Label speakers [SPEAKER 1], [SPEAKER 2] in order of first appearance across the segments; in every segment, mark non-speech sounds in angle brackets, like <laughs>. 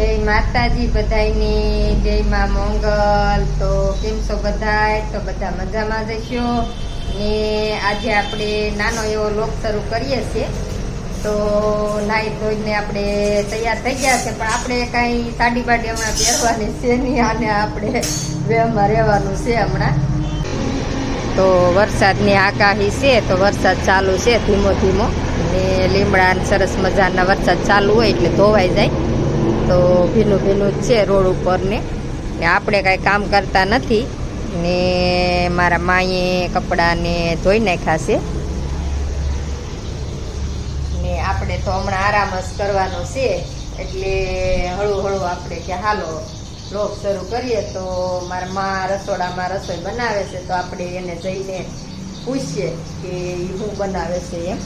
[SPEAKER 1] જય માતાજી બધાયની, જય માં મંગલ. તો કેમ છો બધાય? તો બધા મજામાં જશો ને આજે આપણે નાનો એવો લોક શરૂ કરીએ છીએ. તો નાઈ ધોઈને આપણે તૈયાર થઈ ગયા છે, પણ આપણે કાંઈ સાડી બાડી હમણાં પહેરવાની છે નહીં, અને આપણે વેમાં રહેવાનું છે હમણાં. તો વરસાદની આગાહી છે, તો વરસાદ ચાલુ છે ધીમો ધીમો. ને લીમડા સરસ મજાના વરસાદ ચાલુ હોય એટલે ધોવાઈ જાય. તો ભીનું ભીનું જ છે રોડ ઉપર ને આપણે કાંઈ કામ કરતા નથી. ને મારા માએ કપડાને ધોઈ નાખ્યા છે. ને આપણે તો હમણાં આરામ જ કરવાનો છે. એટલે હળુ હળવું આપણે કે હાલો લોક શરૂ કરીએ તો મારા મા રસોડામાં રસોઈ બનાવે છે તો આપણે એને જઈને પૂછીએ કે શું બનાવે છે એમ.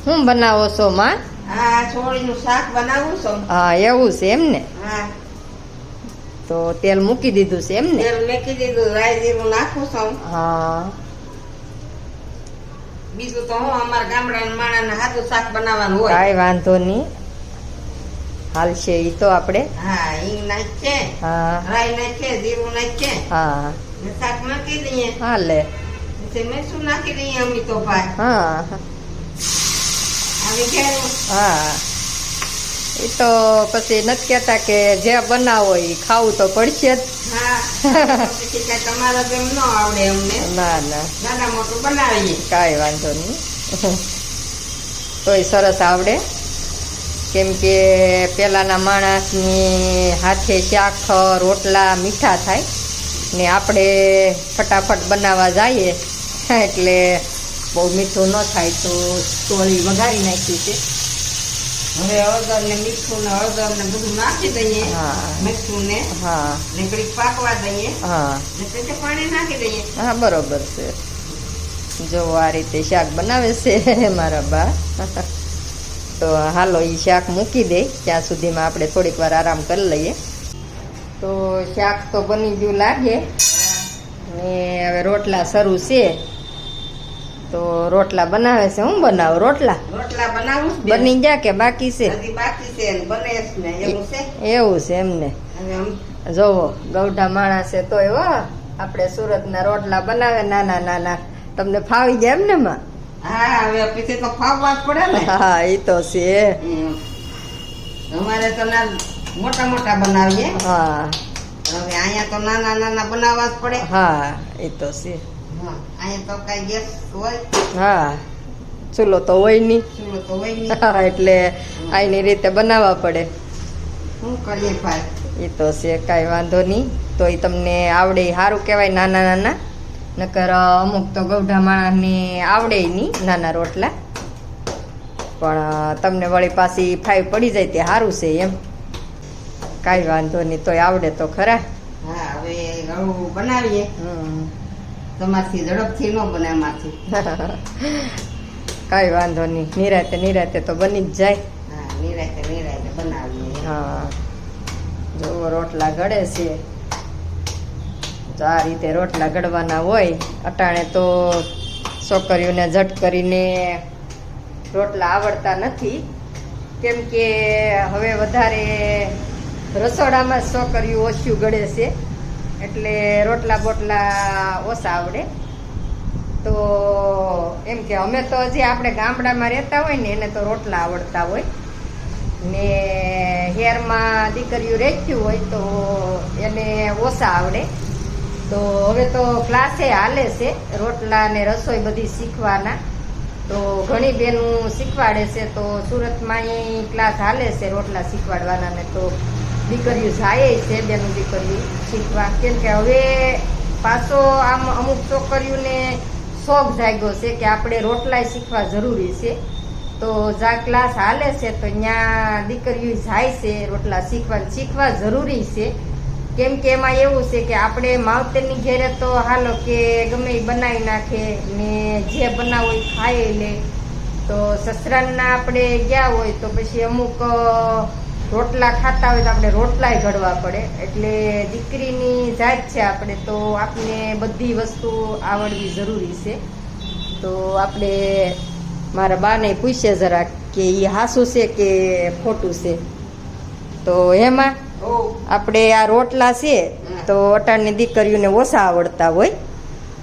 [SPEAKER 1] શું બનાવો છો માં?
[SPEAKER 2] હા છોડીનું શાક બનાવું છું.
[SPEAKER 1] હા એવું છે એમ ને?
[SPEAKER 2] હા.
[SPEAKER 1] તો તેલ મૂકી દીધું છે એમ ને?
[SPEAKER 2] તેલ મૂકી દીધું રાઈ જીરું નાખું છું.
[SPEAKER 1] હા.
[SPEAKER 2] બીજું તો હું અમારા ગામડાના માણાને હાથું શાક બનાવવાનું હોય.
[SPEAKER 1] કાંઈ વાંધો નહીં. હાલશે ઈ તો આપણે.
[SPEAKER 2] હા ઈ નાખે
[SPEAKER 1] હા.
[SPEAKER 2] રાઈ નાખે જીરું નાખે
[SPEAKER 1] હા.
[SPEAKER 2] શાક નાખી દઈએ.
[SPEAKER 1] હાલે.
[SPEAKER 2] મેં શું નાખી દઈએ અમી તો ભાઈ
[SPEAKER 1] હા. હા. એ તો પછી નથી કહેતા કે જે બનાવો એ ખાવું તો પડશે જ.
[SPEAKER 2] ન
[SPEAKER 1] ના ના.
[SPEAKER 2] મોટું બનાવીએ.
[SPEAKER 1] કાંઈ વાંધો નહીં. તોય સરસ આવડે. કેમ કે પહેલાંના માણસની હાથે શાક રોટલા મીઠા થાય. ને આપણે ફટાફટ બનાવવા જઈએ. એટલે બહુ મીઠું ન થાય તો તોળી વઘારી નાખ્યું છે.
[SPEAKER 2] હવે હળદર ને મીઠું ને હળદર ને બધું નાખી દઈએ મીઠું ને
[SPEAKER 1] હા.
[SPEAKER 2] ને ઘડીક પાકવા દઈએ.
[SPEAKER 1] હા.
[SPEAKER 2] ને પાણી નાખી દઈએ.
[SPEAKER 1] હા બરોબર છે. જો આ રીતે શાક બનાવે છે <laughs> મારા બા. <laughs> તો હાલો એ શાક મૂકી દે. ત્યાં સુધીમાં આપણે થોડીક વાર આરામ કરી લઈએ. તો શાક તો બની ગયું લાગે. ને હવે રોટલા શરૂ છે. તો રોટલા બનાવે છે હું બનાવું રોટલા?
[SPEAKER 2] રોટલા બનાવું બની
[SPEAKER 1] ગયા કે બાકી છે?
[SPEAKER 2] બાકી છે બને ને એવું છે?
[SPEAKER 1] એવું છે એમને જોવો ગૌઢા માણસ છે તોય હો આપણે સુરતના રોટલા બનાવે નાના નાના. તમને ફાવી જાય એમ ને માં
[SPEAKER 2] હા હવે પછી તો ફાવવા જ પડે ને.
[SPEAKER 1] હા એ તો છે.
[SPEAKER 2] અમારે તો ના મોટા મોટા બનાવીએ.
[SPEAKER 1] હા.
[SPEAKER 2] હવે અહીંયા તો નાના નાના બનાવવા જ પડે.
[SPEAKER 1] હા એ તો છે.
[SPEAKER 2] હા,
[SPEAKER 1] ચૂલો તો હોય નહીં.
[SPEAKER 2] ચૂલો તો હોય નહીં.
[SPEAKER 1] એટલે આની રીતે બનાવવા પડે. એ તો છે કાંઈ વાંધો નહીં. તો એ તમને આવડે સારું કહેવાય નાના નાના. નકર અમુક તો ગૌઢા માણસને આવડે નહીં નાના રોટલા. પણ તમને વળી પાછી ફાઈ પડી જાય તે સારું છે એમ. કાંઈ વાંધો નહીં તોય આવડે તો ખરા.
[SPEAKER 2] હા હવે બનાવીએ.
[SPEAKER 1] હમ.
[SPEAKER 2] તમારથી ઝડપથી ન બને અમારથી <laughs>
[SPEAKER 1] કાંઈ વાંધો નહીં. નિરાતે નિરાતે તો બની જ જાય.
[SPEAKER 2] હા નિરાતે નિરાતે બનાવીએ.
[SPEAKER 1] હા. જો રોટલા ઘડે છે. તો આ રીતે રોટલા ઘડવાના હોય અટાણે તો છોકરીઓને ઝટ કરીને રોટલા આવડતા નથી. કેમ કે હવે વધારે રસોડામાં છોકરીઓ ઓછું ગળે છે. એટલે રોટલા બોટલા ઓછા આવડે. તો એમ કે અમે તો હજી આપણે ગામડામાં રહેતા હોય ને, એને તો રોટલા આવડતા હોય. ને હેરમાં દીકરીઓ રહેતી હોય તો એને ઓછા આવડે. તો હવે તો ક્લાસે હાલે છે, રોટલા ને રસોઈ બધી શીખવાના. તો ઘણી બેનું શીખવાડે છે, તો સુરતમાં ક્લાસ હાલે છે રોટલા શીખવાડવાના ને તો દીકરીઓ જાય છે બેનું દીકરીઓ શીખવા. કેમ કે હવે પાછો આમ અમુક છોકરીઓને શોખ જાગ્યો છે કે આપણે રોટલા શીખવા જરૂરી છે. તો જા ક્લાસ હાલે છે, તો ત્યાં દીકરીઓ જાય છે રોટલા શીખવા. શીખવા જરૂરી છે. કેમ કે એમાં એવું છે કે આપણે માવતરની ઘેરે તો હાલો કે ગમે એ બનાવી નાખે ને જે બનાવો એ ખાઈ લે. તો સસરાના આપણે ગયા હોય તો પછી અમુક રોટલા ખાતા હોય તો આપણે રોટલાય ઘડવા પડે. એટલે દીકરીની જાત છે આપણે તો આપણે બધી વસ્તુ આવડવી જરૂરી છે. તો આપણે મારા બાને પૂછે જરા કે એ હાસું છે કે ખોટું છે. તો એમાં આપણે આ રોટલા છે તો અટાણની દીકરીઓને ઓછા આવડતા હોય.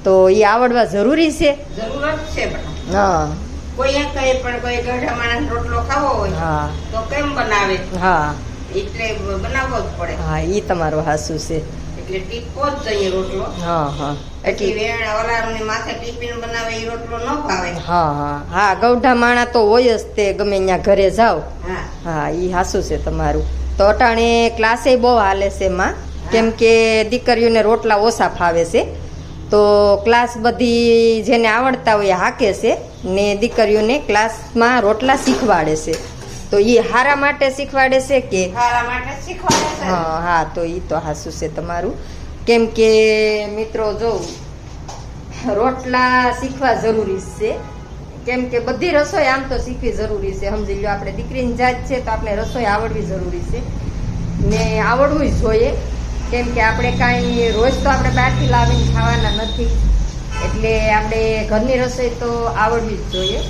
[SPEAKER 1] તો એ આવડવા જરૂરી છે.
[SPEAKER 2] જરૂરત છે
[SPEAKER 1] હા.
[SPEAKER 2] કોઈ કહે પણ કોઈ ગઢા માણસ રોટલો ખાવો હોય
[SPEAKER 1] હા.
[SPEAKER 2] તો કેમ બનાવે?
[SPEAKER 1] હા.
[SPEAKER 2] એટલે બનાવવો જ પડે.
[SPEAKER 1] હા એ તમારો હાસું છે.
[SPEAKER 2] એટલે ટીપો જ જોઈએ રોટલો.
[SPEAKER 1] હા હા.
[SPEAKER 2] એટલે
[SPEAKER 1] એટલે
[SPEAKER 2] વેણ ઓલાની માથે ટીપીને બનાવે એ રોટલો ન ભાવે.
[SPEAKER 1] હા હા. હા ગૌઢા માણા તો હોય જ તે ગમે ત્યાં ઘરે જાઓ.
[SPEAKER 2] હા.
[SPEAKER 1] હા એ હાસું છે તમારું. તો અટાણે ક્લાસે બહુ હાલે છે એમાં કેમ કે દીકરીઓને રોટલા ઓછા ફાવે છે. તો ક્લાસ બધી જેને આવડતા હોય હાકે છે ને દીકરીઓને ક્લાસમાં રોટલા શીખવાડે છે. તો એ હારા માટે શીખવાડે છે કે
[SPEAKER 2] હારા માટે શીખવાડે છે?
[SPEAKER 1] હા હા તો એ તો હાસુ છે તમારું. કેમ કે મિત્રો જો રોટલા શીખવા જરૂરી છે. કેમ કે બધી રસોઈ આમ તો શીખવી જરૂરી છે. સમજી લો આપણે દીકરીની જાત છે તો આપણે રસોઈ આવડવી જરૂરી છે. ને આવડવું જ જોઈએ. કેમ કે આપણે કાંઈ રોજ તો આપણે બહારથી લાવીને ખાવાના નથી. એટલે આપણે ઘરની રસોઈ તો આવડવી જ જોઈએ.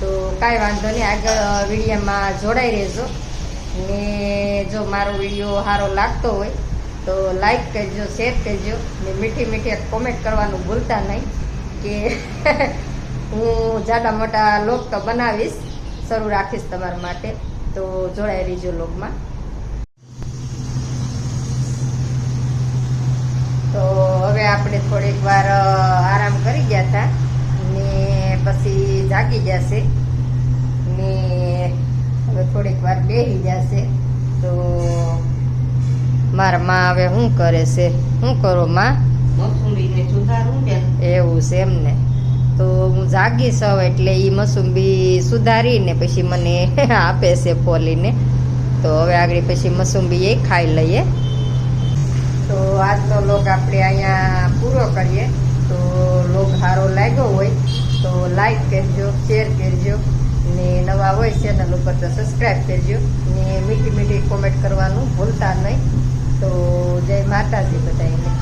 [SPEAKER 1] તો કાંઈ વાંધો નહીં, આગળ વિડીયોમાં જોડાઈ રહેજો. ને જો મારો વીડિયો સારો લાગતો હોય, તો લાઈક કરજો, શેર કરજો. ને મીઠી મીઠી કોમેન્ટ કરવાનું ભૂલતા નહીં કે <laughs> હું જાડા મોટા લોક તો બનાવીશ, શરૂ રાખીશ તમારા માટે. તો જોડાઈ રહીજો લોકમાં તો હવે આપણે થોડીક વાર આરામ કરી ગયા હતા. ને પછી જાગી જશે. ને હવે થોડીક વાર બેસી જશે. તો મારા માં હવે શું કરે છે? શું કરો માં?
[SPEAKER 2] મોસંબીને સુધારું બેન
[SPEAKER 1] એવું છે એમને તો હું જાગીશ હવે એટલે એ મસુંબી સુધારીને પછી મને <laughs> આપે છે ફોલીને તો હવે આગળ પછી મસુંબી એ ખાઈ લઈએ. તો આજનો લોગ આપણે અહીંયા પૂરો કરીએ. તો લોગ સારો લાગ્યો હોય તો લાઈક કરજો શેર કરજો. ને નવા હોય ચેનલ ઉપર તો સબસ્ક્રાઈબ કરજો. ને મીઠી મીઠી કોમેન્ટ કરવાનું ભૂલતા નહીં. તો જય માતાજી બધાને